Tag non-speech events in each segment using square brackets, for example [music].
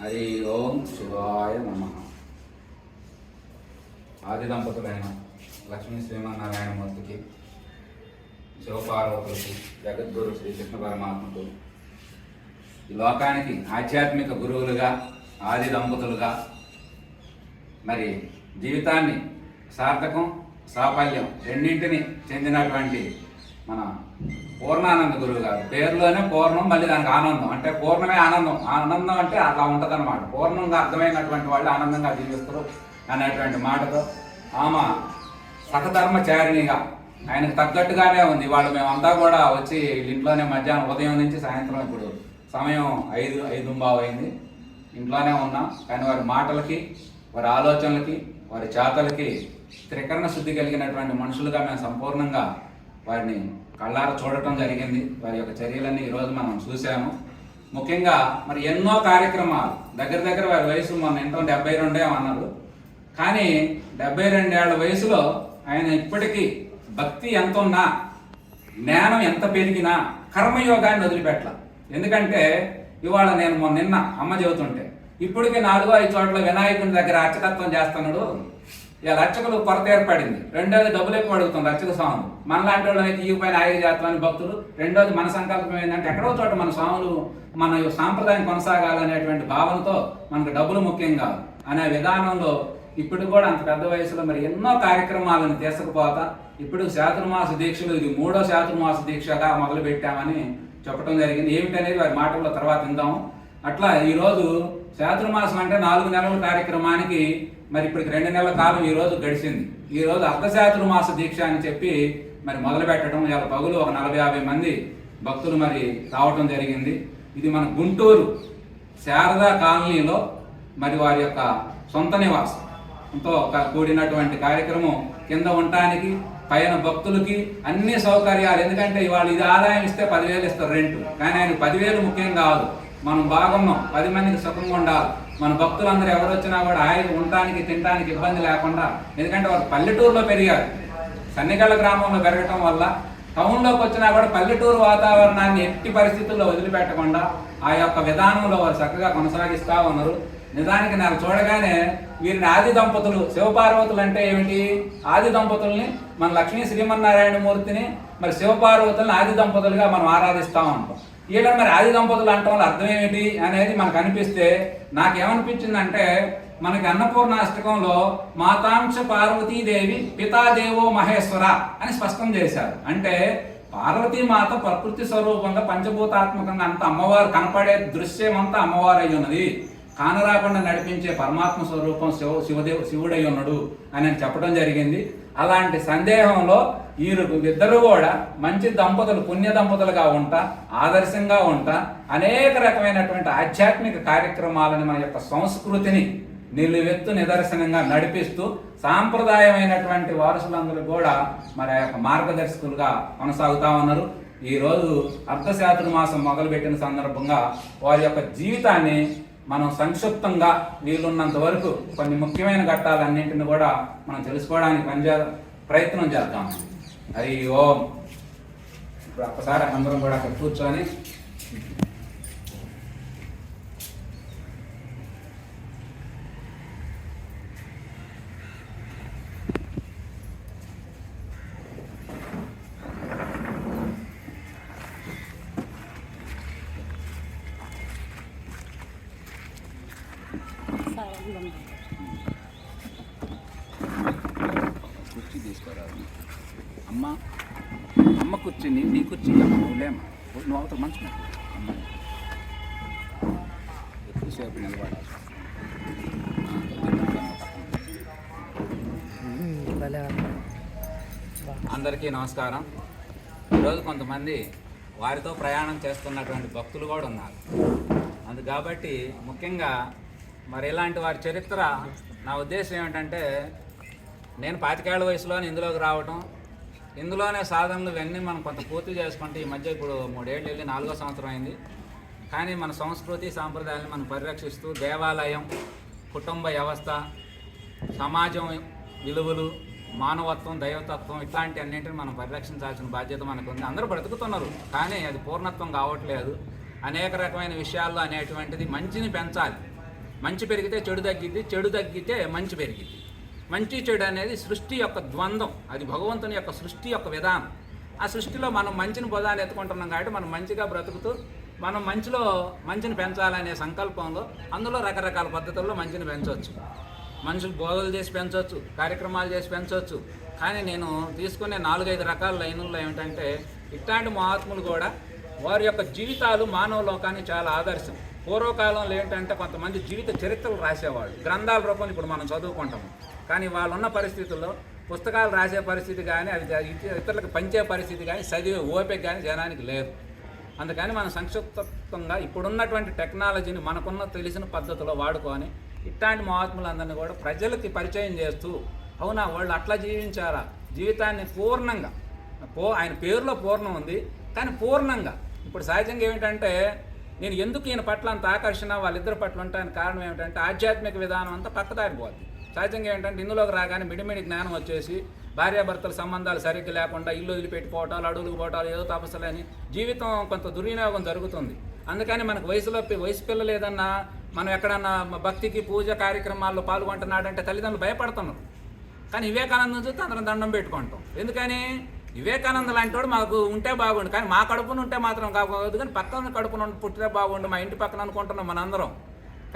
హరి ఓం శివాయ నమ. ఆది దంపతులైన లక్ష్మీ శ్రీమన్నారాయణమూర్తికి శివపార్వతులకి జగద్గురు శ్రీకృష్ణ పరమాత్మకు ఈ లోకానికి ఆధ్యాత్మిక గురువులుగా ఆది దంపతులుగా మరి జీవితాన్ని సార్థకం సాఫల్యం రెండింటిని చెందినటువంటి మన పూర్ణానంద గురువు గారు. పేరులోనే పూర్ణం మళ్ళీ దానికి ఆనందం. అంటే పూర్ణమే ఆనందం. ఆనందం అంటే అలా ఉంటుంది అనమాట పూర్ణంగా అర్థమైనటువంటి వాళ్ళు ఆనందంగా జీవిస్తారు అనేటువంటి మాటతో ఆమె సహధర్మచారిణిగా ఆయనకు తగ్గట్టుగానే ఉంది. వాళ్ళు మేమంతా కూడా వచ్చి ఇంట్లోనే మధ్యాహ్నం ఉదయం నుంచి సాయంత్రం ఇప్పుడు సమయం ఐదు ఐదు అయింది. ఇంట్లోనే ఉన్నాం. కానీ వారి మాటలకి వారి ఆలోచనలకి వారి చేతలకి త్రికరణ శుద్ధి కలిగినటువంటి మనుషులుగా మేము సంపూర్ణంగా వారిని కళ్ళారు చూడటం జరిగింది. వారి యొక్క చర్యలన్నీ ఈరోజు మనం చూసాము ముఖ్యంగా మరి ఎన్నో కార్యక్రమాలు. దగ్గర దగ్గర వారి వయసు మొన్న ఎంతో? డెబ్బై రెండే అన్నారు. కానీ డెబ్బై రెండేళ్ళ వయసులో ఆయన ఇప్పటికీ భక్తి ఎంత ఉన్నా జ్ఞానం ఎంత పెరిగినా కర్మయోగాన్ని వదిలిపెట్టాల. ఎందుకంటే ఇవాళ నేను మొన్న నిన్న అమ్మ చెబుతుంటే ఇప్పటికి నాలుగో ఐదు చోట్ల వినాయకుని దగ్గర అర్చకత్వం చేస్తున్నాడు ఇక అర్చకులు కొరత ఏర్పడింది. రెండోది డబ్బులు ఎక్కువ అడుగుతుంది అర్చక స్వాములు మనలాంటి వాళ్ళు అయితే ఈ పైన ఆయుధ చేస్తామని భక్తులు. రెండోది మన సంకల్పం ఏంటంటే ఎక్కడో చోట మన స్వాములు మన సాంప్రదాయం కొనసాగాలనేటువంటి భావనతో మనకు డబ్బులు ముఖ్యం కాదు. అనే విధానంలో ఇప్పుడు కూడా అంత పెద్ద వయసులో మరి ఎన్నో కార్యక్రమాలను తీసుకుపోతా ఇప్పుడు శాతుర్మాస దీక్షలు ఇది మూడో శాతుర్మాస దీక్షగా మొదలు పెట్టామని చెప్పడం జరిగింది. ఏమిటనేది వారి మాటల్లో తర్వాత విందాము. అట్లా ఈరోజు శాతుర్మాసం అంటే నాలుగు నెలల కార్యక్రమానికి మరి ఇప్పటికి రెండు నెలల కాలం ఈ రోజు గడిచింది. ఈ రోజు అర్ధశాతుర్మాస దీక్ష అని చెప్పి మరి మొదలు పెట్టడం ఇవాళ పగులు ఒక నలభై యాభై మంది భక్తులు మరి రావటం జరిగింది. ఇది మన గుంటూరు శారదా కాలనీలో మరి వారి యొక్క సొంత నివాసం. తో ఒక కూడినటువంటి కార్యక్రమం. కింద ఉండటానికి పైన భక్తులకి అన్ని సౌకర్యాలు. ఎందుకంటే ఇవాళ ఇది ఆదాయం ఇస్తే పదివేలు ఇస్తారు రెంట్. కానీ ఆయన పదివేలు ముఖ్యం కాదు. మనం బాగున్నాం పది మందికి సుఖంగా ఉండాలి. మన భక్తులందరూ ఎవరు వచ్చినా కూడా ఆయన ఉండటానికి తినడానికి ఇబ్బంది లేకుండా ఎందుకంటే వారు పల్లెటూరులో పెరిగారు. సన్నిగళ్ళ గ్రామంలో పెరగటం వల్ల టౌన్లోకి వచ్చినా కూడా పల్లెటూరు వాతావరణాన్ని ఎట్టి పరిస్థితుల్లో వదిలిపెట్టకుండా ఆ యొక్క విధానంలో వారు చక్కగా కొనసాగిస్తా ఉన్నారు. నిజానికి నాకు చూడగానే వీరిని ఆది దంపతులు శివపార్వతులు అంటే ఏమిటి? ఆది దంపతుల్ని మన లక్ష్మీ శ్రీమన్నారాయణ మూర్తిని మరి శివపార్వతుల్ని ఆది దంపతులుగా మనం ఆరాధిస్తూ ఉంటాం. వీళ్ళని మరి ఆది దంపతులు అంటాం వల్ల అర్థం ఏమిటి అనేది మనకు అనిపిస్తే నాకేమనిపించిందంటే మనకి అన్నపూర్ణాష్టకంలో మాతాంశ పార్వతీదేవి పితాదేవో మహేశ్వర అని స్పష్టం చేశారు. అంటే పార్వతీమాత ప్రకృతి స్వరూపంగా పంచభూతాత్మకంగా అంత అమ్మవారు కనపడే దృశ్యం అంతా అమ్మవారు అయి ఉన్నది. కానరాకుండా నడిపించే పరమాత్మ స్వరూపం శివ శివదేవ్ శివుడై ఉన్నాడు అని చెప్పడం జరిగింది. అలాంటి సందేహంలో వీరు ఇద్దరు కూడా మంచి దంపతులు పుణ్య దంపతులుగా ఉంటా ఆదర్శంగా ఉంటా అనేక రకమైనటువంటి ఆధ్యాత్మిక కార్యక్రమాలను మన యొక్క సంస్కృతిని నిలువెత్తు నిదర్శనంగా నడిపిస్తూ సాంప్రదాయమైనటువంటి వారసులందరూ కూడా మరి యొక్క మార్గదర్శకులుగా కొనసాగుతా ఉన్నారు. ఈ రోజు మాసం మొదలుపెట్టిన సందర్భంగా వారి యొక్క జీవితాన్ని మనం సంక్షిప్తంగా వీలున్నంత వరకు కొన్ని ముఖ్యమైన ఘట్టాలన్నింటిని కూడా మనం తెలుసుకోవడానికి పనిచే ప్రయత్నం చేద్దాం. అది ఓం. ఇప్పుడు ఒక్కసారి అందరం కూడా అక్కడ కూర్చొని కుర్చీ అమ్మ అమ్మ కూర్చుని నీ కూర్చుని అమ్మ నువ్వులేమ్మా నువ్వు అవతల మంచి అమ్మ. ఎక్కువసేపు నిలబడాలి. అందరికీ నమస్కారం. ఈరోజు కొంతమంది వారితో ప్రయాణం చేస్తున్నటువంటి భక్తులు కూడా ఉన్నారు. అందు కాబట్టి ముఖ్యంగా మరి ఇలాంటి వారి చరిత్ర నా ఉద్దేశం ఏమిటంటే నేను పాతికేళ్ళ వయసులోనే ఇందులోకి రావటం ఇందులోనే సాధనలు ఇవన్నీ మనం కొంత పూర్తి చేసుకుంటే ఈ మధ్య ఇప్పుడు మూడేళ్ళు వెళ్ళి నాలుగో సంవత్సరం అయింది. కానీ మన సంస్కృతి సాంప్రదాయాలను మనం పరిరక్షిస్తూ దేవాలయం కుటుంబ వ్యవస్థ సమాజం విలువలు మానవత్వం దైవతత్వం ఇట్లాంటి అన్నింటిని మనం పరిరక్షించాల్సిన బాధ్యత మనకు ఉంది అందరూ బ్రతుకుతున్నారు కానీ అది పూర్ణత్వం కావట్లేదు. అనేక రకమైన విషయాల్లో అనేటువంటిది మంచిని పెంచాలి. మంచి పెరిగితే చెడు తగ్గిద్ది చెడు తగ్గితే మంచి పెరిగిద్ది. మంచి చెడు అనేది సృష్టి యొక్క ద్వంద్వం. అది భగవంతుని యొక్క సృష్టి యొక్క విధానం. ఆ సృష్టిలో మనం మంచిని బుధాన్ని ఎత్తుకుంటున్నాం కాబట్టి మనం మంచిగా బ్రతుకుతూ మనం మంచిలో మంచిని పెంచాలనే సంకల్పంలో అందులో రకరకాల పద్ధతుల్లో మంచిని పెంచవచ్చు. మనుషులు బోధలు చేసి పెంచవచ్చు కార్యక్రమాలు చేసి పెంచవచ్చు. కానీ నేను తీసుకునే నాలుగైదు రకాల లైనుల్లో ఏమిటంటే ఇట్లాంటి మహాత్ములు కూడా వారి యొక్క జీవితాలు మానవ లోకానికి చాలా ఆదర్శం. పూర్వకాలంలో ఏంటంటే కొంతమంది జీవిత చరిత్రలు రాసేవాళ్ళు. గ్రంథాల రూపంలో ఇప్పుడు మనం చదువుకుంటాము కానీ వాళ్ళు ఉన్న పరిస్థితుల్లో పుస్తకాలు రాసే పరిస్థితి కానీ అవి ఇతరులకు పంచే పరిస్థితి కానీ చదివే ఓపిక కానీ జనానికి లేదు. అందుకని మనం సంక్షిప్తంగా ఇప్పుడున్నటువంటి టెక్నాలజీని మనకున్న తెలిసిన పద్ధతిలో వాడుకొని ఇట్లాంటి మహాత్ములందరినీ కూడా ప్రజలకి పరిచయం చేస్తూ అవునా వాళ్ళు అట్లా జీవించారా? జీవితాన్ని పూర్ణంగా పో ఆయన పేరులో పూర్ణం ఉంది కానీ పూర్ణంగా. ఇప్పుడు సహజంగా ఏమిటంటే నేను ఎందుకు ఈయన పట్ల అంత ఆకర్షణ వాళ్ళిద్దరి పట్ల ఉంటానికి కారణం ఏమిటంటే ఆధ్యాత్మిక విధానం అంతా పక్కదారిపోద్ది సహజంగా ఏంటంటే ఇందులోకి రాగానే మిడిమిడి జ్ఞానం వచ్చేసి భార్యాభర్తల సంబంధాలు సరిగ్గా లేకుండా ఇల్లు వదిలిపెట్టుకోవటాలు అడుగులు పోవటాలు ఏదో తపస్సులని జీవితం కొంత దుర్వినియోగం జరుగుతుంది. అందుకని మనకు వయసులో వయసు పిల్ల లేదన్నా మనం ఎక్కడన్నా భక్తికి పూజ కార్యక్రమాల్లో పాల్గొంటున్నాడంటే తల్లిదండ్రులు భయపడుతున్నారు. కానీ వివేకానందం చూస్తే అందరం దండం పెట్టుకుంటాం. ఎందుకని? వివేకానంద లాంటి వాడు మాకు ఉంటే బాగుండు. కానీ మా కడుపున ఉంటే మాత్రం కాకపోదు కానీ పక్కన కడుపున పుట్టితే బాగుండు. మా ఇంటి పక్కన అనుకుంటున్నాం మనందరం.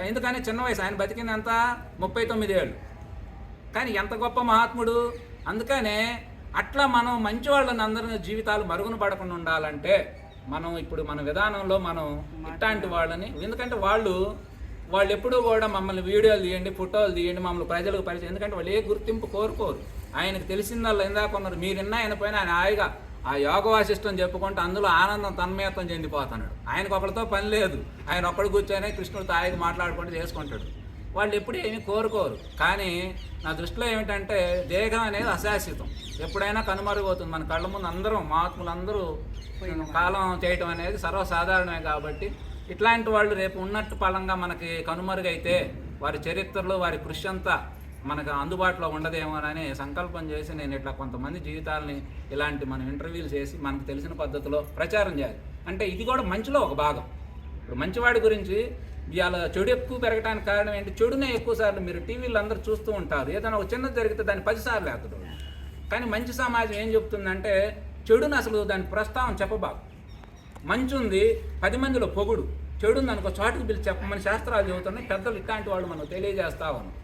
ఎందుకని చిన్న వయసు? ఆయన బతికింది ఎంత ముప్పై తొమ్మిది ఏళ్ళు కానీ ఎంత గొప్ప మహాత్ముడు? అందుకనే అట్లా మనం మంచి వాళ్ళని అందరిని జీవితాలు మరుగున పడకుండా ఉండాలంటే మనం ఇప్పుడు మన విధానంలో మనం ఇట్లాంటి వాళ్ళని ఎందుకంటే వాళ్ళు వాళ్ళు ఎప్పుడూ కూడా మమ్మల్ని వీడియోలు తీయండి ఫోటోలు తీయండి మమ్మల్ని ప్రజలకు పరిచయం ఎందుకంటే వాళ్ళు ఏ గుర్తింపు కోరుకోరు. ఆయనకు తెలిసిందల్లా ఇందాక ఉన్నారు. మీరున్నా ఆయన పైన ఆయన హాయిగా ఆ యోగ వాసిష్టం చెప్పుకుంటే అందులో ఆనందం తన్మయత్వం చెందిపోతున్నాడు. ఆయనకు ఒకరితో పని లేదు. ఆయన ఒక్కడు కూర్చొని కృష్ణుడు తాయికి మాట్లాడుకుంటూ చేసుకుంటాడు. వాళ్ళు ఎప్పుడు ఏమీ కోరుకోరు. కానీ నా దృష్టిలో ఏమిటంటే దేహం అనేది అశాశ్వతం. ఎప్పుడైనా కనుమరుగవుతుంది. మన కళ్ళ ముందు అందరం మహాత్ములందరూ కాలం చేయటం అనేది సర్వసాధారణమే కాబట్టి ఇట్లాంటి వాళ్ళు రేపు ఉన్నట్టు పలంగా మనకి కనుమరుగైతే వారి చరిత్రలో వారి కృషి అంతా మనకు అందుబాటులో ఉండదేమోనని సంకల్పం చేసి నేను ఇట్లా కొంతమంది జీవితాలని ఇలాంటి మనం ఇంటర్వ్యూలు చేసి మనకు తెలిసిన పద్ధతిలో ప్రచారం చేయాలి. అంటే ఇది కూడా మంచిలో ఒక భాగం. ఇప్పుడు మంచివాడి గురించి ఇవాళ చెడు ఎక్కువ పెరగడానికి కారణం ఏంటి? చెడునే ఎక్కువ సార్లు మీరు టీవీలో అందరూ చూస్తూ ఉంటారు. ఏదైనా ఒక చిన్నది జరిగితే దాన్ని పదిసార్లు వేస్తాడు కానీ మంచి సమాజం ఏం చెప్తుందంటే చెడుని అసలు దాని ప్రస్తావన చెప్పబాకు. మంచి ఉంది పది మందిలో పొగుడు. చెడు ఉంది అనుకో చాటుకు పిలిచి చెప్పమని శాస్త్రాలు చెబుతున్నాయి. పెద్దలు ఇట్లాంటి వాళ్ళు మనం తెలియజేస్తా ఉన్నాం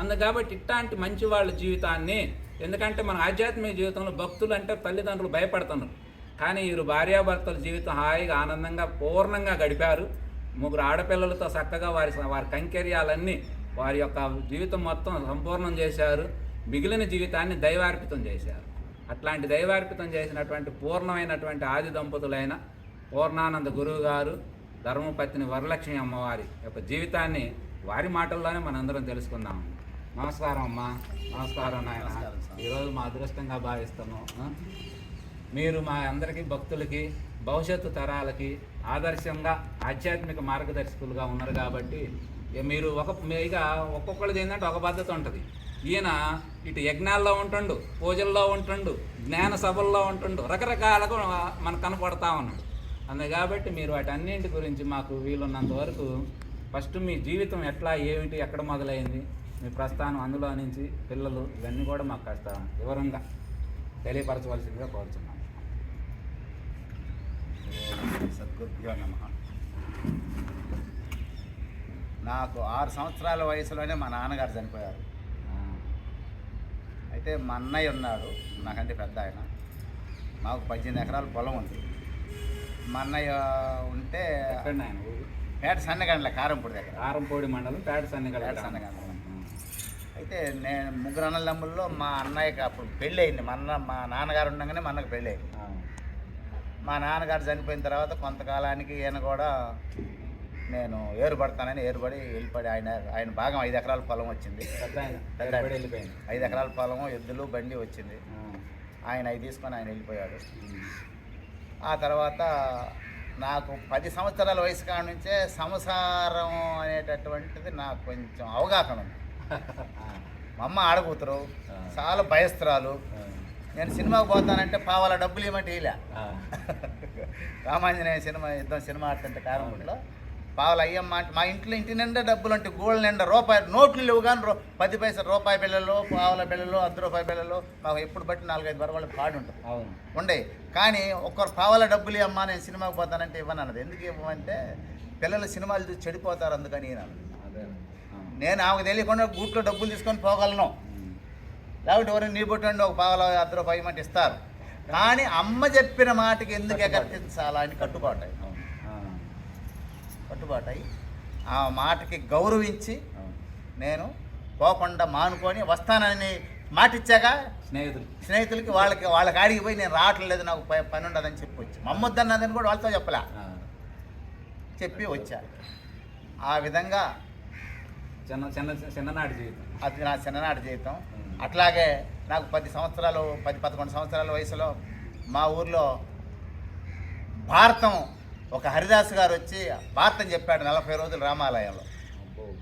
అందు కాబట్టి ఇట్లాంటి మంచి వాళ్ళ జీవితాన్ని ఎందుకంటే మన ఆధ్యాత్మిక జీవితంలో భక్తులు అంటే తల్లిదండ్రులు భయపడుతున్నారు. కానీ వీరు భార్యాభర్తల జీవితం హాయిగా ఆనందంగా పూర్ణంగా గడిపారు. ముగ్గురు ఆడపిల్లలతో చక్కగా వారి వారి కైంకర్యాలన్నీ వారి యొక్క జీవితం మొత్తం సంపూర్ణం చేశారు. మిగిలిన జీవితాన్ని దైవార్పితం చేశారు. అట్లాంటి దైవార్పితం చేసినటువంటి పూర్ణమైనటువంటి ఆది దంపతులైన పూర్ణానంద గురువు గారు ధర్మపత్ని వరలక్ష్మి అమ్మవారి యొక్క జీవితాన్ని వారి మాటల్లోనే మనందరం తెలుసుకుందాం. నమస్కారం అమ్మా నమస్కారం నాయన. ఈరోజు మా అదృష్టంగా భావిస్తున్నాం ఆ? మీరు మా అందరికీ భక్తులకి భవిష్యత్తు తరాలకి ఆదర్శంగా ఆధ్యాత్మిక మార్గదర్శకులుగా ఉన్నారు కాబట్టి మీరు ఒక ఇక ఒక్కొక్కళ్ళది ఏంటంటే ఒక పద్ధతి ఉంటుంది ఈయన ఇటు యజ్ఞాల్లో ఉంటుండు పూజల్లో ఉంటుండు జ్ఞాన సభల్లో ఉంటుండు రకరకాలుగా మనకు కనపడతా ఉన్నాడు అందు కాబట్టి మీరు వాటి అన్నింటి గురించి మాకు వీలున్నంత వరకు ఫస్ట్ మీ జీవితం ఎట్లా ఏమిటి ఎక్కడ మొదలైంది మీ ప్రస్థానం అందులో నుంచి పిల్లలు ఇవన్నీ కూడా మాకు కాస్త వివరంగా తెలియపరచవలసిందిగా కోరుతున్నాను ఓం సద్గురుభ్యో నమ. నాకు ఆరు సంవత్సరాల వయసులోనే మా నాన్నగారు చనిపోయారు. అయితే మా అన్నయ్య ఉన్నాడు నాకంటే పెద్ద ఆయన. మాకు పద్దెనిమిది ఎకరాల పొలం ఉంది. మా అన్నయ్య ఉంటే? పేట సన్నగండ్ల కారంపూడి దగ్గర. కారంపూడి మండలం పేట సన్నిగల పేట సన్నగండ్ల. అయితే నేను ముగ్గురు అన్నదమ్ముల్లో మా అన్నయ్యకి అప్పుడు పెళ్ళి అయింది మా అన్న మా నాన్నగారు ఉండగానే మా అన్నకి పెళ్ళి అయింది మా నాన్నగారు చనిపోయిన తర్వాత కొంతకాలానికి ఈయన కూడా నేను ఏరుపడతానని ఏరుపడి వెళ్ళిపడి ఆయన ఆయన భాగం ఐదు ఎకరాల పొలం వచ్చింది. ఐదు ఎకరాల పొలం ఎద్దులు బండి వచ్చింది. ఆయన అవి తీసుకొని ఆయన వెళ్ళిపోయాడు. ఆ తర్వాత నాకు పది సంవత్సరాల వయసు కాడ నుంచే సంసారం అనేటటువంటిది నాకు కొంచెం అవగాహన ఉంది. మా అమ్మ ఆడకూతురు. చాలా భయస్త్రాలు నేను సినిమాకి పోతానంటే పావాల డబ్బులు ఇవ్వమంటే ఇలా రామాంజనేయ సినిమా యుద్ధం సినిమా ఆడుతుంటే కారంలో పావులు అయ్యమ్మ అంటే మా ఇంట్లో ఇంటి నిండా డబ్బులు అంటే గోల్డ్ నిండా రూపాయి నోట్లు లేవు కానీ రూ పది పైసలు రూపాయి బిళ్ళలు పావుల బిళ్ళలు అర్ధ రూపాయి బిళ్ళలు మాకు ఎప్పుడు బట్టి నాలుగైదు వరకు పాడు ఉంటుంది. అవును. ఉండే కానీ ఒక్కరు పావుల డబ్బులు అమ్మా నేను సినిమాకి పోతానంటే ఇవ్వను అన్నది ఎందుకు ఇవ్వమంటే పిల్లలు సినిమాలు చూసి చెడిపోతారు అందుకని నేను. నేను ఆమెకు తెలియకుండా గూట్లో డబ్బులు తీసుకొని పోగలను. లేకపోతే ఎవరైనా నీ పుట్టండి ఒక పావుల అర్ధ రూపాయి ఇవ్వమంటే ఇస్తారు. కానీ అమ్మ చెప్పిన మాటకి ఎందుకు ఎగర్తించాలా అని కట్టుబాటాయి అవును. ఆ. కట్టుబాటాయి ఆ మాటకి గౌరవించి నేను పోకుండా మానుకొని వస్తానని మాట ఇచ్చాక స్నేహితులు. స్నేహితులకి వాళ్ళకి వాళ్ళకి ఆడికి పోయి నేను రావట్లేదు నాకు పని ఉండదని చెప్పి వచ్చి మమ్మొద్దన్నదని కూడా వాళ్ళతో చెప్పలే. చెప్పి వచ్చా. ఆ విధంగా చిన్న చిన్న చిన్ననాటి జీవితం అది నా చిన్ననాటి జీవితం. అట్లాగే నాకు పది సంవత్సరాలు పది పదకొండు సంవత్సరాల వయసులో మా ఊర్లో భారతం ఒక హరిదాస్ గారు వచ్చి భారతం చెప్పాడు నలభై రోజులు రామాలయంలో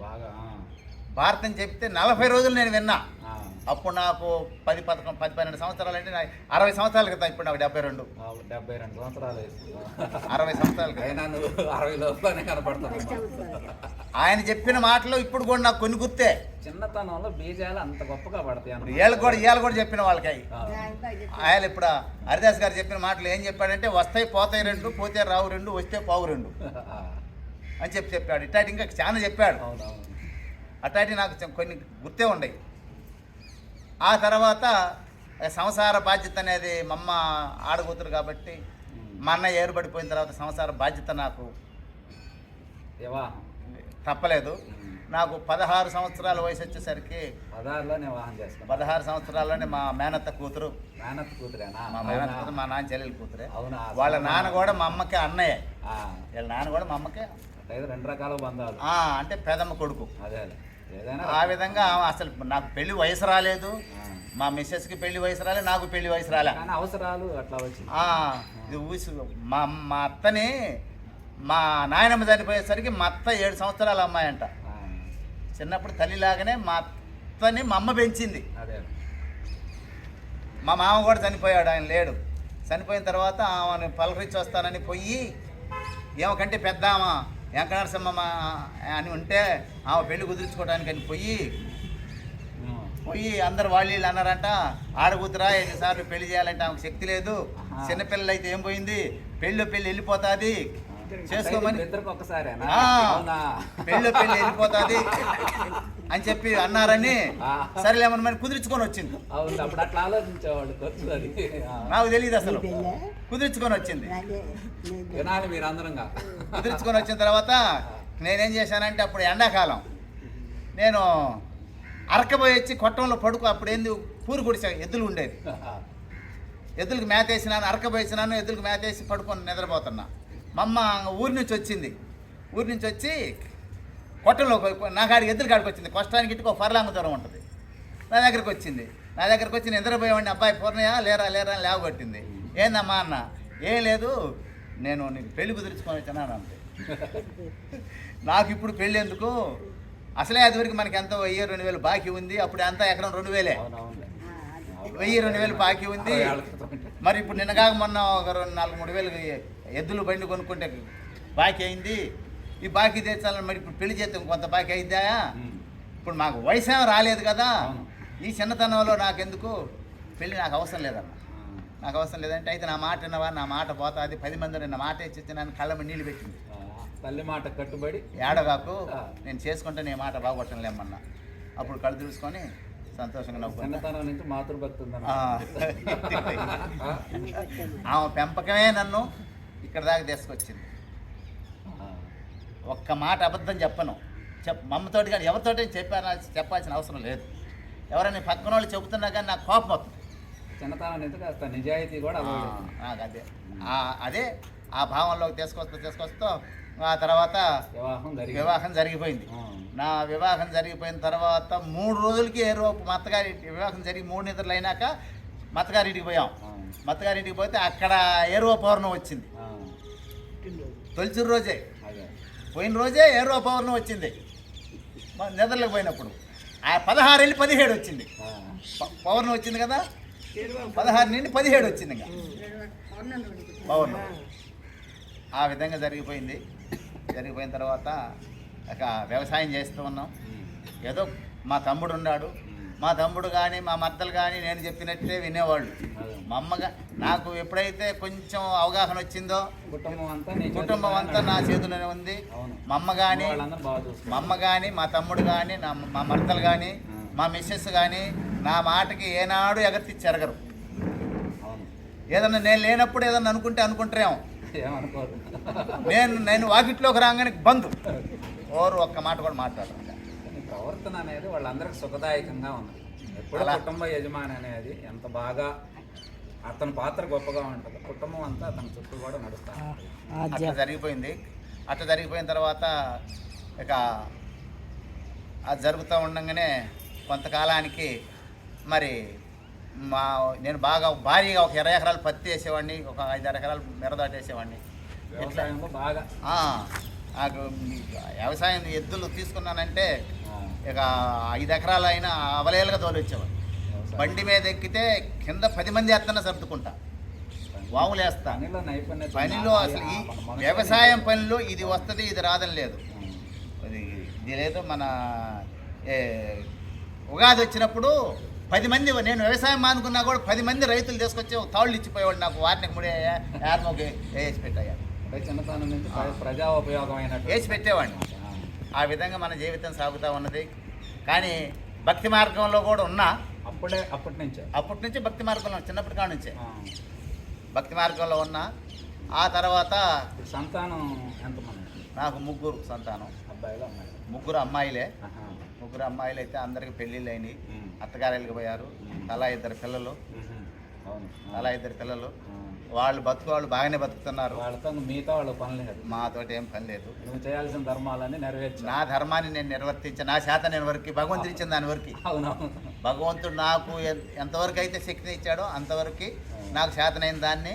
బాగా. భారతం చెప్తే నలభై రోజులు నేను విన్నా. అప్పుడు నాకు పది పదకొండు పది పన్నెండు సంవత్సరాలు అంటే అరవై సంవత్సరాల క్రితం ఇప్పుడు నాకు డెబ్బై రెండు. ఆ, డెబ్బై రెండు సంవత్సరాలు. అరవై సంవత్సరాల అరవై లోపలనే కనపడుతున్నావు ఆయన చెప్పిన మాటలు ఇప్పుడు కూడా నాకు కొన్ని గుర్తే. చిన్నతనంలో బీజాలు అంత గొప్పగా పడతాయి. వీళ్ళకి కూడా ఇవాళ కూడా చెప్పిన వాళ్ళకి. ఆయన ఇప్పుడు హరిదాస్ గారు చెప్పిన మాటలు ఏం చెప్పాడంటే వస్తాయి పోతాయి రెండు పోతే రావు రెండు వస్తే పోవు రెండు. [laughs] అని చెప్పి చెప్పాడు. ఇట్లాంటి ఇంకా చాలా చెప్పాడు. అట్లాంటి నాకు కొన్ని గుర్తే ఉన్నాయి ఆ తర్వాత సంసార బాధ్యత అనేది మా అమ్మ ఆడకూతురు కాబట్టి మా అన్న ఏరుబడిపోయిన తర్వాత సంసార బాధ్యత నాకు వివాహం తప్పలేదు. నాకు పదహారు సంవత్సరాల వయసు వచ్చేసరికి పదహారులో వివాహం చేసుకున్నా పదహారు సంవత్సరాల్లోనే మా మేనత్త కూతురు. మేనత్ కూతురేనా? మా మేనత్త కూతురు మా నాన్న చెల్లెలు కూతురే. అవునా? వాళ్ళ నాన్న కూడా మా అమ్మకి అన్నయ్య. వీళ్ళ నాన్న కూడా మా అమ్మకి. రెండు రకాల బంధాలు. అంటే పెదమ్మ కొడుకు. అదే. ఆ విధంగా అసలు నాకు పెళ్ళి వయసు రాలేదు. మా మిస్సెస్కి పెళ్ళి వయసు రాలే నాకు పెళ్ళి వయసు రాలే. అవసరాలు అట్లా ఇది ఊసి మా మా అత్తని మా నాయనమ్మ చనిపోయేసరికి మా అత్త ఏడు సంవత్సరాల అమ్మాయి అంట. చిన్నప్పుడు తల్లిలాగానే మా అత్తని మా అమ్మ పెంచింది. అదే మా మామ కూడా చనిపోయాడు ఆయన లేడు. చనిపోయిన తర్వాత ఆమెను పలకరించి వస్తానని పోయి ఏమకంటే పెద్ద ఆమె వెంకటనరసింహమ్మ అని ఉంటే ఆమె పెళ్ళి కుదుర్చుకోవడానికి అని పోయి. పోయి అందరు వాళ్ళు వీళ్ళు అన్నారంట ఆడకూతురా ఎన్నిసార్లు పెళ్ళి చేయాలంటే ఆమెకు శక్తి లేదు. చిన్నపిల్లలు అయితే ఏం పోయింది? పెళ్ళి పెళ్ళి వెళ్ళిపోతుంది. చేసుకోమని. [laughs] పెళ్ళి పెళ్ళి వెళ్ళిపోతుంది. అని చెప్పి అన్నారని ఆ. సరేలేమని మరి కుదుర్చుకొని వచ్చింది. అవును అప్పుడు అట్లా ఆలోచించేవాళ్ళు ఖర్చు అది. ఆ. నాకు తెలియదు అసలు. కుదుర్చుకొని వచ్చింది. వినాలి మీరు అందరంగా కుదుర్చుకొని వచ్చిన తర్వాత నేనేం చేశానంటే అప్పుడు ఎండాకాలం. నేను అరకబోయి వచ్చి కొట్టంలో పడుకో అప్పుడు ఏంది? పూరు గుడిసా ఎద్దులు ఉండేది ఎద్దులకు మేత వేసినాను అరకబోయి వేసినాను ఎద్దులకు మేత వేసి పడుకొని నిద్రపోతున్నా. మా అమ్మ ఊరి నుంచి వచ్చింది. ఊరి నుంచి వచ్చి కొట్టంలో నా కాడికి ఎద్దుల కాడికి వచ్చింది. కష్టానికి ఇటుకో ఫర్లాంగ దూరం ఉంటుంది. నా దగ్గరికి వచ్చింది. నా దగ్గరికి వచ్చి నిద్రపోయేవాడిని అబ్బాయి పూర్ణయ్య లేరా లేరా అని లేవగొట్టింది. ఏందమ్మా అన్న ఏం లేదు నేను నీకు పెళ్ళి కుదుర్చుకొని వచ్చాను అంతే నాకు ఇప్పుడు పెళ్ళి ఎందుకు? అసలే అది వరకు మనకి ఎంతో వెయ్యి రెండు వేలు బాకీ ఉంది. అప్పుడు అంతా ఎకరం రెండు వేలే. వెయ్యి రెండు వేలు బాకీ ఉంది. మరి ఇప్పుడు నిన్నగాక మొన్న ఒక రెండు నాలుగు మూడు వేలు ఎద్దులు బండి కొనుక్కుంటే బాకీ అయింది. ఈ బాకీ తీర్చాలని మరి ఇప్పుడు పెళ్ళి చేస్తే కొంత బాకీ అయిందా ఉమ్. ఇప్పుడు మాకు వయసు ఏమీ రాలేదు కదా. ఈ చిన్నతనంలో నాకెందుకు పెళ్ళి నాకు అవసరం లేదన్న. నాకు అవసరం లేదంటే అయితే నా మాట విన్నవా నా మాట పోతుంది పది మంది నిన్న మాట ఇచ్చి నన్ను కళ్ళ మీద నీళ్ళు పెట్టింది. తల్లి మాట కట్టుబడి ఏడగాకు. నేను చేసుకుంటే నీ మాట బాగొట్టలేమన్నా అప్పుడు కళ్ళు చూసుకొని సంతోషంగా చిన్నతనం నుంచి మాతృభక్తి. [laughs] ఆమె పెంపకమే నన్ను ఇక్కడ దాకా తీసుకొచ్చింది ఒక్క మాట అబద్ధం చెప్పను. చెప్ మమ్మతోటి కానీ ఎవరితోటి చెప్పాన చెప్పాల్సిన అవసరం లేదు. ఎవరైనా పక్కన వాళ్ళు చెబుతున్నా కానీ నాకు కోపం వస్తుంది. చిన్నతనం కాస్త నిజాయితీ కూడా నాకు అదే. అదే ఆ భావంలోకి తీసుకొస్తూ తీసుకొస్తూ ఆ తర్వాత వివాహం జరిగింది. వివాహం జరిగిపోయింది. నా వివాహం జరిగిపోయిన తర్వాత మూడు రోజులకి ఏ రోజు మా అత్తగారి వివాహం జరిగి మూడు నిద్రలు అయినాక మా అత్తగారింటికి పోయాం. ఆ. మా అత్తగారింటికి పోతే అక్కడ ఏరువ పౌర్ణం వచ్చింది. ఆ. తొలిచి రోజే. పోయిన రోజే ఏరువ పౌర్ణం వచ్చింది. మా నిద్రలకు పోయినప్పుడు. ఆ పదహారు వెళ్ళి పదిహేడు వచ్చింది. పౌర్ణం వచ్చింది కదా? పదహారు నుండి పదిహేడు వచ్చింది ఇంకా. పౌర్ణం ఆ విధంగా జరిగిపోయింది. జరిగిపోయిన తర్వాత ఇక వ్యవసాయం చేస్తూ ఉన్నాం. ఏదో మా తమ్ముడు ఉన్నాడు. మా తమ్ముడు కానీ మా మద్దలు కానీ నేను చెప్పినట్టే వినేవాళ్ళు. మా అమ్మగా నాకు ఎప్పుడైతే కొంచెం అవగాహన వచ్చిందో కుటుంబం అంతా నీ కుటుంబం చేతుల్లోనే అంతా నా నడుస్తుంది. చేతిలోనే ఉంది మా అమ్మ కానీ. మా అమ్మ కానీ మా తమ్ముడు కానీ నా మా మర్దలు కానీ మా మిస్సెస్ కానీ నా మాటకి ఏనాడు ఎగర్తి చెరగరు ఏదన్నా నేను లేనప్పుడు ఏదన్నా అనుకుంటే అనుకుంటారేమో నేను నేను వాకిట్లోకి రాగానే బంధు ఓరు ఒక్క మాట కూడా మాట్లాడరు కానీ ప్రవర్తన అనేది వాళ్ళందరికీ సుఖదాయకంగా ఉంది. ఎప్పుడు. కుటుంబ యజమాని అనేది ఎంత బాగా అతని పాత్ర గొప్పగా ఉంటుందో కుటుంబం అంతా అతని చుట్టూ కూడా నడుస్తా ఉంటుంది. అట్లా జరిగిపోయింది. అట్లా జరిగిపోయిన తర్వాత ఇక అది జరుగుతూ ఉండగానే కొంతకాలానికి మరి మా నేను బాగా భారీగా ఒక ఇరవై ఎకరాలు పత్తి వేసేవాడిని ఒక ఐదారు ఎకరాలు మిరదాటేసేవాడిని వ్యవసాయంలో బాగా. ఆ, నాకు వ్యవసాయం ఎద్దులు తీసుకున్నానంటే ఇక ఐదు ఎకరాలు అయినా అవలేలుగా తోలొచ్చేవాడు. బండి మీద ఎక్కితే కింద పది మంది ఎత్తన సర్దుకుంటా వాములు వేస్తా పనిలో అసలు ఈ వ్యవసాయం పనిలో ఇది వస్తుంది ఇది రాదని లేదు ఉమ్. ఇది లేదు మన ఏ, ఉగాది వచ్చినప్పుడు పది మంది నేను వ్యవసాయం మానుకున్నా కూడా పది మంది రైతులు తీసుకొచ్చి తాళ్ళు ఇచ్చిపోయేవాడు నాకు వాటికి ముడి యాత్మకి వేసి పెట్టాయా ప్రజా ఉపయోగమైనటువంటి వేసి పెట్టేవాడిని ఆ, విధంగా మన జీవితం సాగుతూ ఉన్నది. కానీ భక్తి మార్గంలో కూడా ఉన్నా అప్పుడే అప్పటి నుంచే. అప్పటి నుంచి భక్తి మార్గంలో చిన్నప్పటి కాడ నుంచే. భక్తి మార్గంలో ఉన్నా ఆ తర్వాత సంతానం ఎంతమంది నాకు ముగ్గురు సంతానం. అబ్బాయిలు అమ్మాయిలు? ముగ్గురు అమ్మాయిలే. ముగ్గురు అమ్మాయిలు అయితే అందరికి పెళ్ళిళ్ళు అయినాయి. అత్తగారు పోయారు. తలా ఇద్దరు పిల్లలు. తలా ఇద్దరు పిల్లలు. వాళ్ళు బతుకు వాళ్ళు బాగానే బతుకుతున్నారు. వాళ్ళతో మిగతా వాళ్ళ పనులు లేదు. మాతోటి ఏం పని లేదు. నువ్వు చేయాల్సిన ధర్మాలన్నీ నెరవేర్చా నా ధర్మాన్ని నేను నిర్వర్తించే నా శాత నేను వరకు భగవంతుడు ఇచ్చిన దాని వరకు. అవునవును. భగవంతుడు నాకు ఎంతవరకు అయితే శక్తిని ఇచ్చాడో అంతవరకు నాకు శాతనైన దాన్ని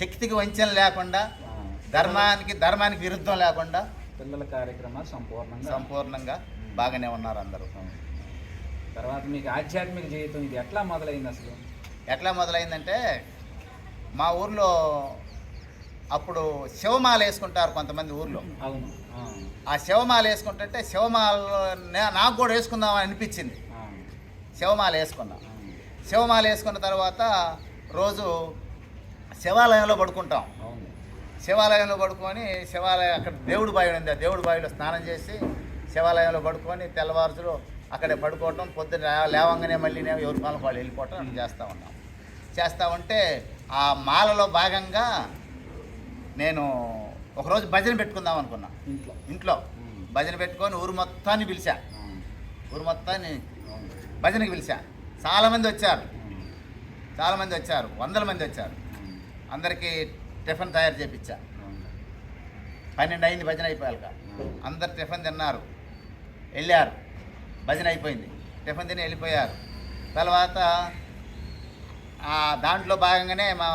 శక్తికి వంచన లేకుండా. ధర్మానికి ధర్మానికి విరుద్ధం లేకుండా పిల్లల కార్యక్రమాలు సంపూర్ణంగా సంపూర్ణంగా బాగానే ఉన్నారు అందరూ. తర్వాత మీకు ఆధ్యాత్మిక జీవితం ఇది ఎట్లా మొదలైంది అసలు? ఎట్లా మొదలైందంటే మా ఊర్లో అప్పుడు శివమాల వేసుకుంటారు కొంతమంది ఊర్లో. ఆ. శివమాల వేసుకుంటుంటే శివమాల నాకు కూడా వేసుకుందామని అనిపించింది. శివమాల వేసుకున్నాం. శివమాల వేసుకున్న తర్వాత రోజు శివాలయంలో పడుకుంటాం. అవును. శివాలయంలో పడుకొని శివాలయం అక్కడ దేవుడి బావి ఉంది. ఆ దేవుడి బావిలో స్నానం చేసి శివాలయంలో పడుకొని తెల్లవారుజులు అక్కడే పడుకోవటం పొద్దున లే- లేవంగానే మళ్ళీ నేను ఎవరి పాలన వాళ్ళు వెళ్ళిపోవటం చేస్తూ ఉన్నాం. చేస్తూ ఉంటే ఆ మాలలో భాగంగా నేను ఒకరోజు భజన పెట్టుకుందాం అనుకున్నా. ఇంట్లో. ఇంట్లో. భజన పెట్టుకొని ఊరు మొత్తాన్ని పిలిచా. ఊరు మొత్తాన్ని భజనకి పిలిచా. చాలామంది వచ్చారు. చాలామంది వచ్చారు. వందల మంది వచ్చారు. అందరికీ టిఫిన్ తయారు చేపించా. పన్నెండు అయింది భజన అయిపోయాక. అందరు టిఫిన్ తిన్నారు. వెళ్ళారు. భజన అయిపోయింది. టిఫిన్ తిని వెళ్ళిపోయారు. తర్వాత దాంట్లో భాగంగానే మా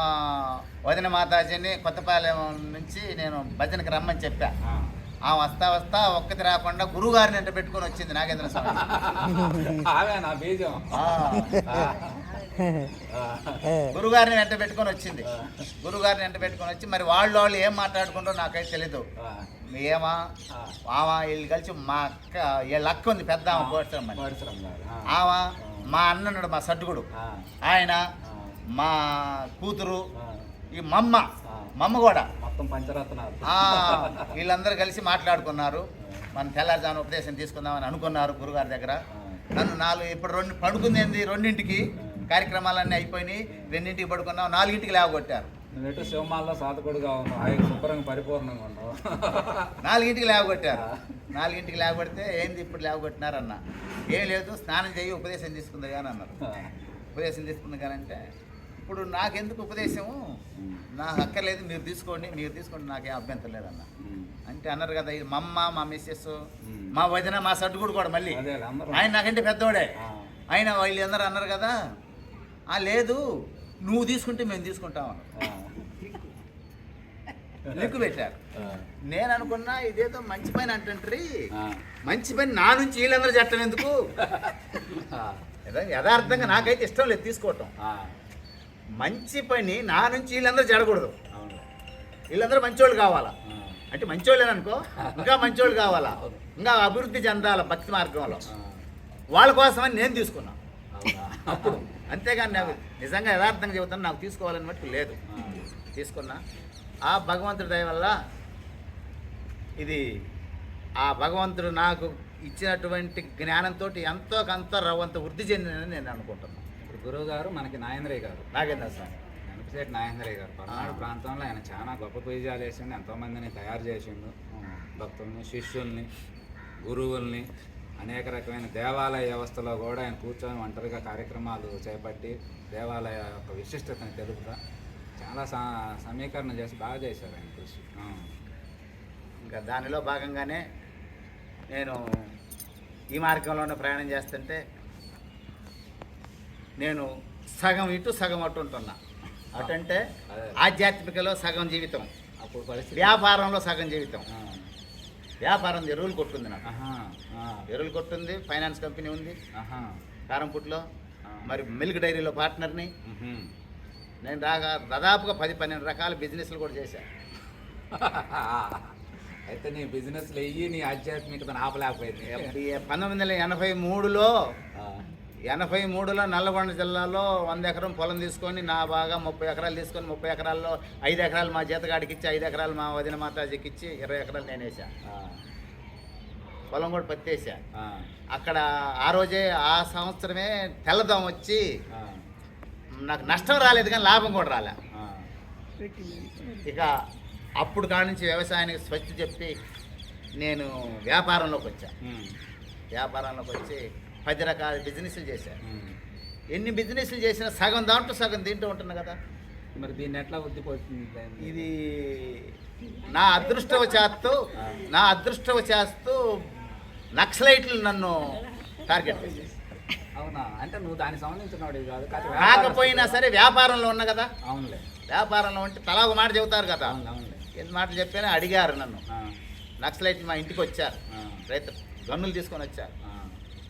వదిన మాతాజీని కొత్తపాలెం నుంచి నేను భజనకి రమ్మని చెప్పా ఆ. వస్తా వస్తా ఒక్కటి రాకుండా గురువుగారిని ఎంట పెట్టుకొని వచ్చింది నాగేంద్ర స్వామి ఆమె నా బీజం ఆ, ఆ. ఆ. గురువుగారిని వెంట పెట్టుకొని వచ్చింది ఆ. గురువుగారిని వెంట పెట్టుకొని వచ్చి మరి వాళ్ళు వాళ్ళు ఏం మాట్లాడుకుంటారో నాకైతే తెలీదు. ఏమా ఆ. ఆమె వీళ్ళు కలిసి మా అక్క వీళ్ళ అక్క ఉంది పెద్ద ఆమె. ఆమె మా అన్నన్నాడు మా సడ్డుగుడు. ఆయన. మా కూతురు. ఈ మమ్మ. మమ్మ కూడా. మొత్తం పంచరత్నాలు. వీళ్ళందరూ కలిసి మాట్లాడుకున్నారు. మన తెల్లారుజామున ఉపదేశం తీసుకుందామని అనుకున్నారు గురుగారి దగ్గర. నన్ను నాలుగు ఇప్పుడు రెండు పడుకుంది రెండింటికి కార్యక్రమాలన్నీ అయిపోయినాయి. రెండింటికి పడుకున్నాం నాలుగింటికి లేవగొట్టారు. నువ్వు శివమాల్లో సాధకుడుగా ఉన్నావు? ఆయన శుభ్రంగా పరిపూర్ణంగా ఉన్నావు. నాలుగింటికి లేవగొట్టారు. నాలుగింటికి లేవగొడితే ఏంది ఇప్పుడు లేవగొట్టినారన్న? ఏం లేదు స్నానం చేయి ఉపదేశం తీసుకుంది కానీ అన్నారు. ఉపదేశం తీసుకుంది కానీ అంటే ఇప్పుడు నాకెందుకు ఉపదేశము? నాకు అక్కర్లేదు మీరు తీసుకోండి మీరు తీసుకోండి నాకేం అభ్యంతరం లేదన్న. అంటే అన్నారు కదా ఇది మా అమ్మ మా మిస్సెస్ మా వదిన మా సడ్డుగుడు కూడా మళ్ళీ. ఆయన నాకంటే పెద్దోడే. ఆయన వాళ్ళు అందరూ అన్నారు కదా ఆ లేదు నువ్వు తీసుకుంటే మేము తీసుకుంటాం. లిక్కు పెట్టారు. నేను అనుకున్నా ఇదేదో మంచి పని అంటుండ్రి. ఆ. మంచి పని నా నుంచి వీళ్ళందరూ చెప్పడం ఎందుకు? యథార్థంగా నాకైతే ఇష్టం లేదు తీసుకోవటం. మంచి పని నా నుంచి వీళ్ళందరూ జరగకూడదు. వీళ్ళందరూ మంచోళ్ళు కావాలా. అంటే మంచోళ్ళని అనుకో ఇంకా మంచోళ్ళు కావాలా? ఇంకా అభివృద్ధి చెందాల భక్తి మార్గంలో? వాళ్ళ కోసమని నేను తీసుకున్నా. అవునా? అప్పుడు. అంతేగాని నాకు నిజంగా యథార్థంగా చెబుతాను నాకు తీసుకోవాలని మట్టుకు లేదు. తీసుకున్నా. ఆ భగవంతుడి దయ వల్ల ఇది ఆ భగవంతుడు నాకు ఇచ్చినటువంటి జ్ఞానంతో ఎంతో కొంత రవ్వంత వృద్ధి చెందినని నేను అనుకుంటున్నాను గురువు గారు మనకి నాయంద్రయ్య గారు. నాకేందా సార్ వెనకసేటి నాయంద్రయ్య గారు. పల్నాడు ప్రాంతంలో ఆయన చాలా గొప్ప పూజలు వేసిండు ఎంతోమందిని తయారు చేసిండు. భక్తుల్ని శిష్యుల్ని గురువుల్ని అనేక రకమైన దేవాలయ వ్యవస్థలో కూడా ఆయన కూర్చొని ఒంటరిగా కార్యక్రమాలు చేపట్టి దేవాలయ యొక్క విశిష్టతని తెలుపుతా. చాలా సా- సమీకరణ చేసి బాగా చేశారు ఆయన కృషి. ఇంకా దానిలో భాగంగానే నేను ఈ మార్గంలోనే ప్రయాణం చేస్తుంటే నేను సగం ఇటు సగం అటు ఉంటున్నా అటంటే. ఆధ్యాత్మికలో సగం జీవితం. అప్పుడు పరిస్థితి. వ్యాపారంలో సగం జీవితం. వ్యాపారం ఎరువులు కొట్టుంది నాకు. ఎరువులు కొట్టుంది ఫైనాన్స్ కంపెనీ ఉంది. కారంపుట్లో. మరి మిల్క్ డైరీలో పార్ట్నర్ని. నేను రాగా దాదాపుగా పది పన్నెండు రకాల బిజినెస్లు కూడా చేశాను [laughs] అయితే నీ బిజినెస్ వెయ్యి నీ ఆధ్యాత్మికతను ఆపలేకపోయింది. పంతొమ్మిది వందల ఎనభై మూడులో ఎనభై మూడులో నల్లగొండ జిల్లాలో వంద ఎకరం పొలం తీసుకొని నా బాగా ముప్పై ఎకరాలు తీసుకొని ముప్పై ఎకరాల్లో ఐదు ఎకరాలు మా జీతగాడికి ఇచ్చి ఐదు ఎకరాలు మా వదిన మాతాజీకి ఇచ్చి ఇరవై ఎకరాలు నేను వేసా పొలం కూడా పత్తి వేసా ఆ, అక్కడ ఆ రోజే ఆ సంవత్సరమే తెల్లదోమ వచ్చి నాకు నష్టం రాలేదు కానీ లాభం కూడా రాలే. ఇక అప్పుడు కాడి నుంచి వ్యవసాయానికి స్వచ్ఛ చెప్పి నేను వ్యాపారంలోకి వచ్చా. వ్యాపారంలోకి వచ్చి పది రకాల బిజినెస్లు ఉమ్. ఎన్ని బిజినెస్లు చేసినా సగం దాంట్లో సగం తింటూ ఉంటున్నా కదా. మరి దీన్ని ఎట్లా వృద్ధిపోతుంది ఇది నా అదృష్టవశాత్తు నా అదృష్టవశాత్తు నక్సలైట్లు నన్ను టార్గెట్ చేశారు. అవునా? అంటే నువ్వు దానికి సంబంధించిన వాడివి కాదు కాకపోయినా సరే వ్యాపారంలో ఉన్నా కదా. అవునులే. వ్యాపారంలో ఉంటే తలా ఒక మాట చెబుతారు కదా. ఎన్ని మాటలు చెప్పాను అడిగారు నన్ను. నక్సలైట్లు మా ఇంటికి వచ్చారు. రైతు గన్నులు తీసుకొని వచ్చారు.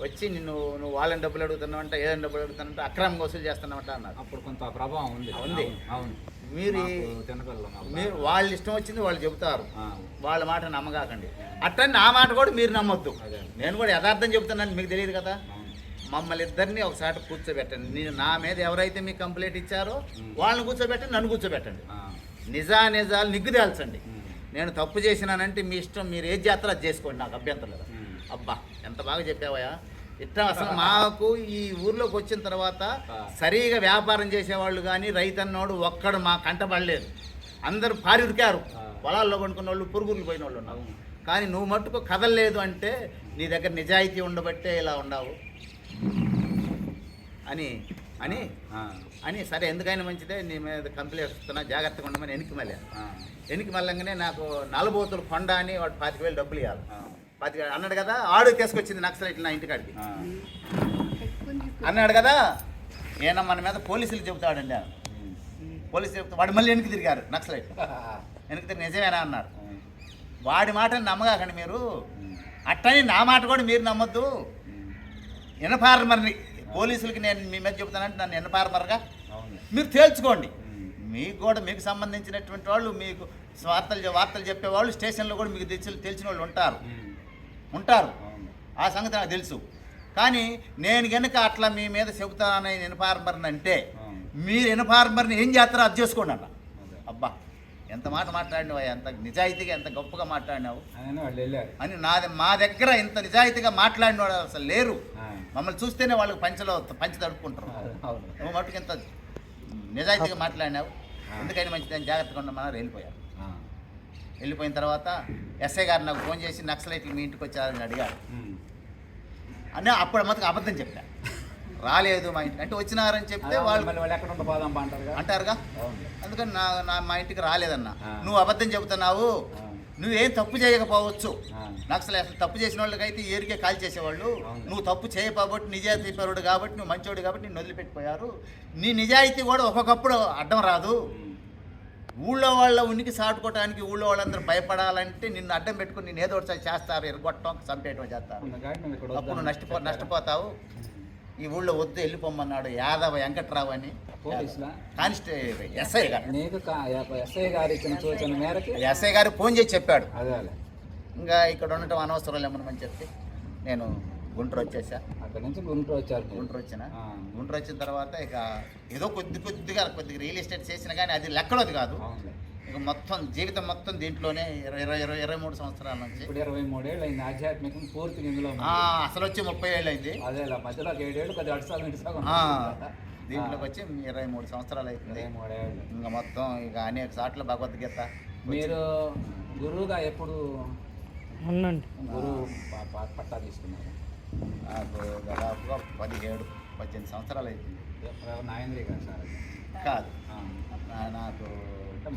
వచ్చి నిన్ను నువ్వు వాళ్ళని డబ్బులు అడుగుతున్నావంట ఏదైనా డబ్బులు అడుగుతానంటే అక్రమంగా వసూలు చేస్తున్నావంట అన్నారు. అప్పుడు కొంత ప్రభావం ఉంది. ఉంది. అవును, మీరు మీరు వాళ్ళ ఇష్టం వచ్చింది వాళ్ళు చెబుతారు. వాళ్ళ మాట నమ్మగాకండి. అట్టని నా మాట కూడా మీరు నమ్మొద్దు. నేను కూడా యథార్థం చెప్తున్నాను మీకు తెలియదు కదా? మమ్మల్ని ఇద్దరిని ఒకసారి కూర్చోబెట్టండి. నేను నా మీద ఎవరైతే మీకు కంప్లైంట్ ఇచ్చారో. వాళ్ళని కూర్చోబెట్టండి నన్ను కూర్చోబెట్టండి. నిజా నిజాలు నిగ్గు తేల్చండి. ఉమ్, నేను తప్పు చేసినానంటే మీ ఇష్టం మీరు ఏ జాతర అది చేసుకోండి నాకు అభ్యంతరం లేదు. అబ్బా ఎంత బాగా చెప్పావయ్యా. ఇట్లా అసలు [laughs] మాకు ఈ ఊర్లోకి వచ్చిన తర్వాత. సరిగా వ్యాపారం చేసేవాళ్ళు కానీ రైతన్నోడు ఒక్కడు మా కంటపడలేదు అందరూ పారి ఉరికారు. పొలాల్లో కొనుక్కున్న వాళ్ళు పురుగులు పోయిన వాళ్ళు ఉన్నారు. అవును. కానీ నువ్వు మట్టుకు కదలలేదు అంటే నీ దగ్గర నిజాయితీ ఉండబట్టే ఇలా ఉండవు అని అని అని సరే ఎందుకైనా మంచిదే నీ మీద కంప్లైంట్ ఇస్తున్నా జాగ్రత్తగా ఉండమని వెనక్కి మళ్ళీ వెనక్కి మళ్ళంగానే నాకు నలబోతులు కొండ అని వాడు పాతిక వేలు డబ్బులు ఇవ్వాలి పాతిక అన్నాడు కదా ఆడు తీసుకొచ్చింది నక్సలైట్లు నా ఇంటికాడికి. అన్నాడు కదా నేను మన మీద పోలీసులు చెబుతాడండి. పోలీసులు చెప్తా వాడు మళ్ళీ వెనక్కి తిరిగారు నక్సలైట్ వెనక్కి తిరిగి నిజమేనా అన్నారు వాడి మాటని నమ్మగాకండి మీరు అట్టని నా మాట కూడా మీరు నమ్మొద్దు ఉమ్. ఎనఫార్మర్ని పోలీసులకి నేను మీ మీద చెబుతానంటే నన్ను ఎనఫార్మర్గా అవును మీరు తేల్చుకోండి. మీకు కూడా మీకు సంబంధించినటువంటి వాళ్ళు మీకు వార్తలు వార్తలు చెప్పేవాళ్ళు స్టేషన్లో కూడా మీకు తెలిసి తెలిసిన వాళ్ళు ఉంటారు. ఉంటారు. ఆ సంగతి నాకు తెలుసు. కానీ నేను కనుక అట్లా మీ మీద చెబుతానని ఇన్ఫార్మర్ని అంటే. మీరు ఇన్ఫార్మర్ని ఏం చేస్తారో అది చేసుకోండి అన్న. అదే. అబ్బా ఎంత మాట మాట్లాడినావు ఎంత నిజాయితీగా ఎంత గొప్పగా మాట్లాడినావు. అని నాది మా దగ్గర ఇంత నిజాయితీగా మాట్లాడిన వాళ్ళు అసలు లేరు. మమ్మల్ని చూస్తేనే వాళ్ళకి పంచలో పంచి తడుపుకుంటారు. అవును నువ్వు మట్టుకు ఇంత నిజాయితీగా మాట్లాడినావు. ఎందుకని మంచిదని జాగ్రత్తగా ఉండమన్నారు వెళ్ళిపోయారు. వెళ్ళిపోయిన తర్వాత ఎస్ఐ గారు నాకు ఫోన్ చేసి నక్సలైట్లు మీ ఇంటికి వచ్చారని అడిగారు. అని అప్పుడు మొత్తం అబద్ధం చెప్పా. రాలేదు మా ఇంటికి అంటే వచ్చినారని చెప్తే వాళ్ళు అంటారుగా? అందుకని నా నా మా ఇంటికి రాలేదన్న. నువ్వు అబద్ధం చెబుతున్నావు. నువ్వేం తప్పు చేయకపోవచ్చు. నక్సలు అసలు తప్పు చేసిన వాళ్ళకైతే ఏరికే కాల్ చేసేవాళ్ళు. నువ్వు తప్పు చేయకపోబట్టి నిజాయితీ పరుడు కాబట్టి నువ్వు మంచోడు కాబట్టి నిన్ను వదిలిపెట్టిపోయారు. నీ నిజాయితీ కూడా ఒక్కొక్కప్పుడు అడ్డం రాదు. ఊళ్ళో వాళ్ళ ఉనికి సాటుకోవడానికి ఊళ్ళో వాళ్ళందరూ భయపడాలంటే నిన్ను అడ్డం పెట్టుకుని నిన్ను ఏదో ఒకటి చేస్తారు ఎరగొట్టడం చంపేయటం చేస్తారు. అప్పుడు. నష్టపో నష్టపోతావు. ఈ ఊళ్ళో వద్దు వెళ్ళిపోమన్నాడు యాదవ వెంకట్రావు అని. కానిస్టేబుల్ ఎస్ఐ గారు. ఎస్ఐ గారు ఇచ్చిన సూచన మేరకు? ఎస్ఐ గారు ఫోన్ చేసి చెప్పాడు. ఇంకా ఇక్కడ ఉండటం అనవసరం లేమని చెప్పి నేను గుంటూరు వచ్చేసా. అక్కడి నుంచి గుంటూరు వచ్చారు. గుంటూరు వచ్చిన? ఆ. గుంటూరు వచ్చిన తర్వాత ఇక ఏదో కొద్ది కొద్దిగా కొద్దిగా రియల్ ఎస్టేట్ చేసిన కానీ అది లెక్కలోది కాదు. ఇక మొత్తం జీవితం మొత్తం దీంట్లోనే ఇరవై ఇరవై ఇరవై ఇరవై మూడు సంవత్సరాల నుంచి. ఇప్పుడు ఇరవై మూడేళ్ళు అయింది. ఆధ్యాత్మికం పూర్తిగా ఇందులో అసలు వచ్చి ముప్పై ఏళ్ళు అయింది. అదే మధ్యలో ఒక ఏడేళ్ళు కొద్దిగా అటు సగం ఇటు. దీంట్లోకి వచ్చి ఇరవై మూడు సంవత్సరాలు అవుతుంది ఇంకా మొత్తం ఇక అనేక సార్లు భగవద్గీత మీరు గురువుగా ఎప్పుడు ఉండండి గురువు పట్టా తీసుకున్నారు? నాకు దాదాపుగా పదిహేడు పద్దెనిమిది సంవత్సరాలు అవుతుంది నాయంద్రి సార్. కాదు. నా- నాకు అంటే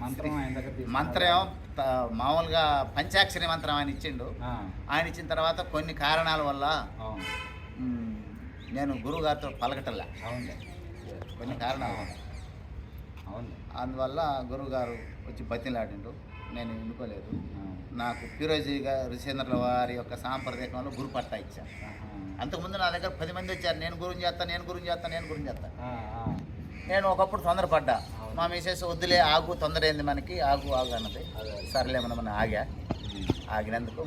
మంత్రం మామూలుగా పంచాక్షరి మంత్రం ఆయన ఇచ్చిండు. ఆయన ఇచ్చిన తర్వాత కొన్ని కారణాల వల్ల అవును. నేను గురువుగారితో పలకటల్లా అవునులే. కొన్ని కారణాలు అవునులే. అందువల్ల గురువుగారు వచ్చి బతిలాడిండు. నేను ఎన్నుకోలేదు. నాకు ఫిరోజీ గారు రుచేంద్రుల వారి యొక్క సాంప్రదాయకంలో గురు పట్టా ఇచ్చాను. అంతకుముందు నా దగ్గర పది మంది వచ్చారు నేను గురువు చేస్తాను నేను గురువు చేస్తాను నేను గురువు చేస్తాను. నేను ఒకప్పుడు తొందరపడ్డా. మా మిసెస్ వద్దులే ఆగు తొందర ఏంది మనకి ఆగు ఆగు అన్నది అదే. సర్లే మనం ఆగా. ఆగినందుకు